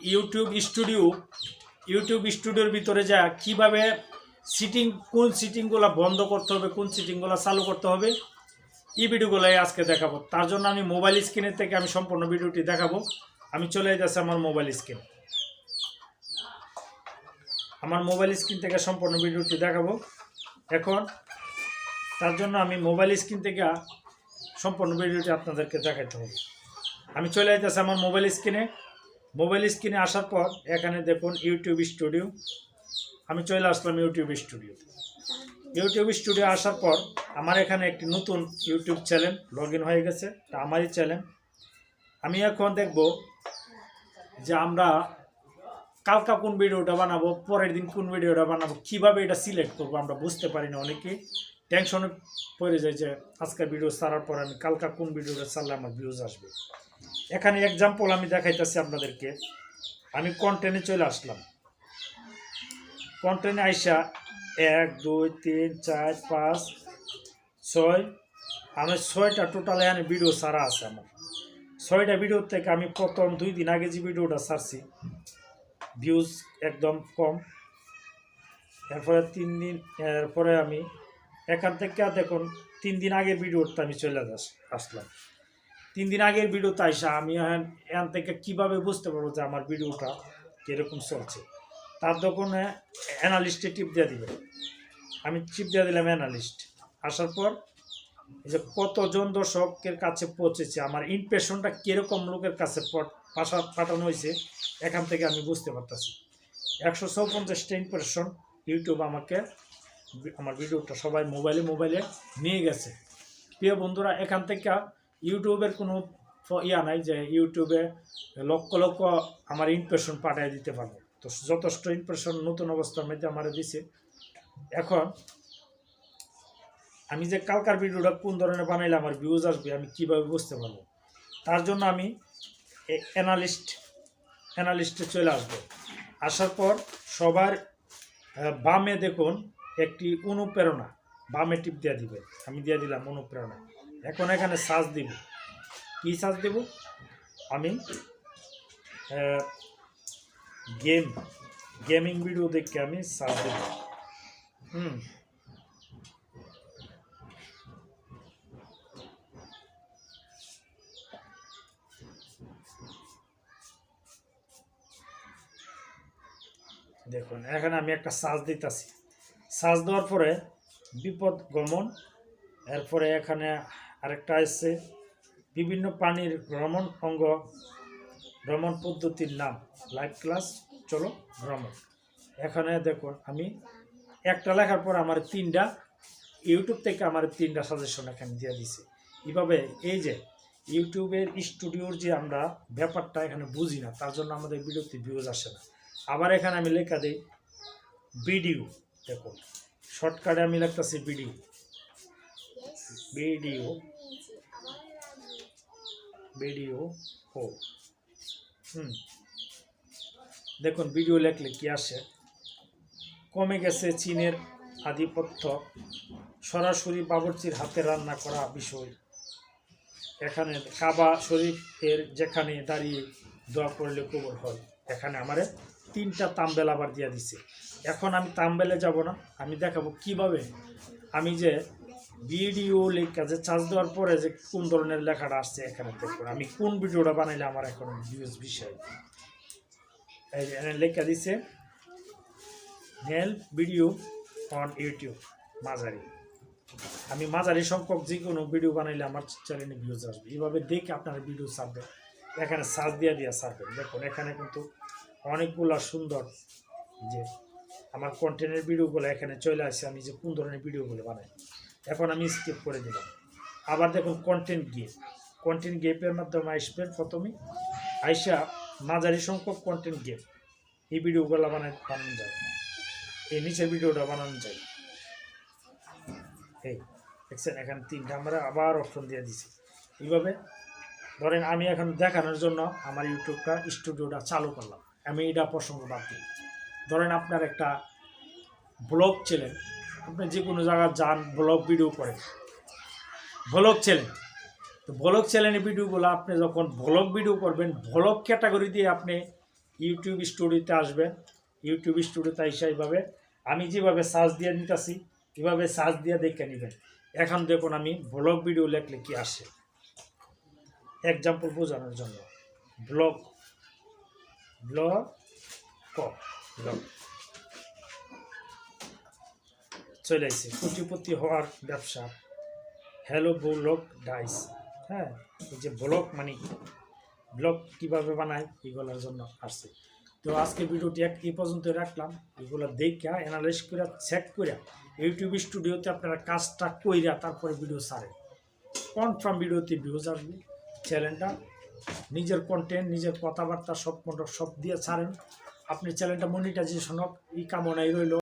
YouTube studio, YouTube স্টুডিওর ভিতরে যা কীভাবে সিটিং কোন সিটিংগুলো বন্ধ করতে হবে, কোন সিটিংগুলো চালু করতে হবে, এই ভিডিওগুলোই আজকে দেখাবো। তার জন্য আমি মোবাইল স্ক্রিনের থেকে আমি সম্পূর্ণ ভিডিওটি দেখাবো। আমি চলে যাচ্ছি আমার মোবাইল স্ক্রিন আমার মোবাইল স্ক্রিন থেকে সম্পূর্ণ ভিডিওটি দেখাবো। এখন, তার জন্য আমি মোবাইল স্ক্রিন থেকে সম্পূর্ণ ভিডিওটি আপনাদেরকে দেখাতে হবে। আমি চলে যাচ্ছি আমার মোবাইল স্ক্রিনে মোবাইল স্ক্রিনে আসার পর এখানে দেখুন ইউটিউব স্টুডিও আমি চলে আসলাম ইউটিউব স্টুডিও ইউটিউব স্টুডিও আসার পর আমার এখানে একটি নতুন ইউটিউব চ্যানেল লগ হয়ে গেছে। এটা আমারই চ্যানেল আমি এখন দেখব যে আমরা কালকা কোন ভিডিওটা বানাবো, পরের দিন কোন ভিডিওটা বানাবো, কীভাবে এটা সিলেক্ট করব আমরা বুঝতে পারি না অনেকেই টেনশনে পড়ে যায় যে আজকের ভিডিও ছাড়ার পর আমি কালকা কোন ভিডিওটা ছাড়লে আমার ভিউজ আসবে। এখানে এক্সাম্পল আমি দেখাইতেছি আপনাদেরকে। আমি কন্টেন্টে চলে আসলাম। কন্টেন্টে আইসা এক, দুই, তিন, চার, পাঁচ, ছয়। আমি ছয়টা টোটাল এখানে ভিডিও সারা আছে আমার। ছয়টা ভিডিও থেকে আমি প্রথম দুই দিন আগে যে ভিডিওটা ছাড়ছি ভিউজ একদম কম। এরপরে তিন দিন, এরপরে আমি এখান থেকে দেখুন, তিন দিন আগের ভিডিওটা আমি চলে আসলাম। তিন দিন আগের ভিডিওতে আইসা আমি এখান থেকে কীভাবে বুঝতে পারব যে আমার ভিডিওটা কীরকম চলছে? তার তখন অ্যানালিস্টে টিপ দিয়ে দিবে। আমি টিপ দিয়ে দিলাম অ্যানালিস্ট আসার পর যে কতজন দর্শকের কাছে পৌঁছেছে, আমার ইমপ্রেশনটা কীরকম লোকের কাছে পাঠানো হয়েছে, এখান থেকে আমি বুঝতে পারতেছি। একশো চৌপঞ্চাশটা ইমপ্রেশন ইউটিউব আমাকে, আমার ভিডিওটা সবাই মোবাইলে মোবাইলে নিয়ে গেছে। প্রিয় বন্ধুরা, এখান থেকে ইউটিউবের কোনো ইয়া নাই যে ইউটিউবে লক্ষ লক্ষ আমার ইমপ্রেশন পাঠিয়ে দিতে পারব। তো যথেষ্ট ইমপ্রেশন নতুন অবস্থার মধ্যে আমার দিছে। এখন আমি যে কালকার ভিডিওটা কোন ধরনের বানাইলে আমার ভিউজ আসবে আমি কীভাবে বুঝতে পারব? তার জন্য আমি অ্যানালিস্ট অ্যানালিস্টে চলে আসব। আসার পর সবার বামে দেখুন একটি অনুপ্রেরণা। বামে টিপ দিয়ে দিবে। আমি দিয়ে দিলাম অনুপ্রেরণা। এখন এখানে সার্চ দিব। কি সার্চ দেব? আমি গেম, গেমিং ভিডিও দেখে আমি সার্চ দেব। হুম। দেখুন, এখানে আমি একটা সার্চ দিতেছি। সার্চ দেওয়ার পরে বিপদ গমন, এরপরে এখানে আরেকটা আসছে বিভিন্ন প্রাণীর ভ্রমণ অঙ্গ, ভ্রমণ পদ্ধতির নাম লাইভ ক্লাস চলো ভ্রমণ। এখানে দেখুন আমি একটা লেখার পর আমার তিনটা ইউটিউব থেকে আমার তিনটা সাজেশন এখানে দিয়ে দিছে। এইভাবে এই যে ইউটিউবের স্টুডিওর যে আমরা ব্যাপারটা এখানে বুঝি না, তার জন্য আমাদের ভিডিওতে ভিউজ আসে না। আবার এখানে আমি লেখা দিই ভিডিও দেখুন শর্টকাটে আমি লিখতেছি ভিডিও ভিডিও। ভিডিও ও হুম। দেখুন, ভিডিও লেখলে কি আসে? কমে গেছে চীনের আধিপত্য। সরাসরি বাবরচির হাতে রান্না করা বিষয়। এখানে কাবা শরীফের যেখানে দাঁড়িয়ে দোয়া করলে কবর হয়। এখানে আমারে তিনটা তাম্বেল আবার দিয়ে দিছে। এখন আমি তাম্বেলে যাব না। আমি দেখাবো কীভাবে। আমি যে ভিডিও লেখা যে চার্জ দেওয়ার পরে যে কোন ধরনের লেখাটা আসছে এখানে দেখুন। আমি কোন ভিডিওটা বানাইলে আমার এখন ভিউজ বিষয়। এই যে লেখা দিছে নেল ভিডিও অন ইউটিউব মাঝারি। আমি মাঝারি সংখ্যক যে কোনো ভিডিও বানাইলে আমার চ্যানেলে ভিউজ আসবে। এইভাবে দেখে আপনারা ভিডিও ছাড়বেন। এখানে সার্চ দিয়ে দিয়ে ছাড়বেন। দেখুন, এখানে কিন্তু অনেকগুলা সুন্দর যে আমার কন্টেন্টের ভিডিওগুলো এখানে চলে আসে। আমি যে কোন ধরনের ভিডিওগুলো বানাই। এখন আমি স্কিপ করে দিলাম। আবার দেখুন কন্টেন্ট গেপ কন্টেন্ট গেপের মাধ্যমে আসবেন প্রথমে আইসা মাঝারি সংখ্যক কন্টেন্ট গেপ এই ভিডিওগুলো বানাই বানানো যায়। এই নিচের ভিডিওটা বানানো যায়। এই দেখছেন, এখানে তিনটা আমরা আবার অপশন দিয়ে দিছি। এইভাবে ধরেন আমি এখন দেখানোর জন্য আমার ইউটিউবটা, স্টুডিওটা চালু করলাম। আমি এটা প্রসঙ্গ বাদ দিই। ধরেন আপনার একটা ব্লগ চ্যানেল আপনি যে কোনো জায়গায় যান, ব্লগ ভিডিও করেন ব্লগ চ্যানেল তো ব্লগ চ্যানেলের ভিডিওগুলো আপনি যখন ব্লগ ভিডিও করবেন, ব্লগ ক্যাটাগরি দিয়ে আপনি ইউটিউব স্টুডিওতে আসবেন। ইউটিউব স্টুডিওতে এসে এইভাবে আমি যেভাবে সার্চ দিয়ে নিতেছি, এভাবে সার্চ দিয়ে দেখে নেবেন। এখন দেখুন আমি ব্লগ ভিডিও লেখলে কি আসে। এক্সাম্পল বোঝানোর জন্য। ব্লগ ব্লগ ক ব্লগ চলে আসছে কোটিপতি হওয়ার ব্যবসা। হ্যালো ব্লগ ডাইস হ্যাঁ এই যে ব্লগ মানে কি? ব্লগ কীভাবে বানায়, এগুলোর জন্য আসছে। তো আজকে ভিডিওটি এক এই পর্যন্ত রাখলাম। এগুলো দেখা অ্যানালাইজ করে চেক করে ইউটিউব স্টুডিওতে আপনারা কাজটা কইরা তারপরে ভিডিও ছাড়েন। কনফার্ম ভিডিওতে ভিউজ আসবে। চ্যানেলটা নিজের কন্টেন্ট নিজের কথাবার্তা সব সব দিয়ে ছাড়েন। আপনি চ্যানেলটা মনিটাইজেশন হোক, এই কামনাই রইল।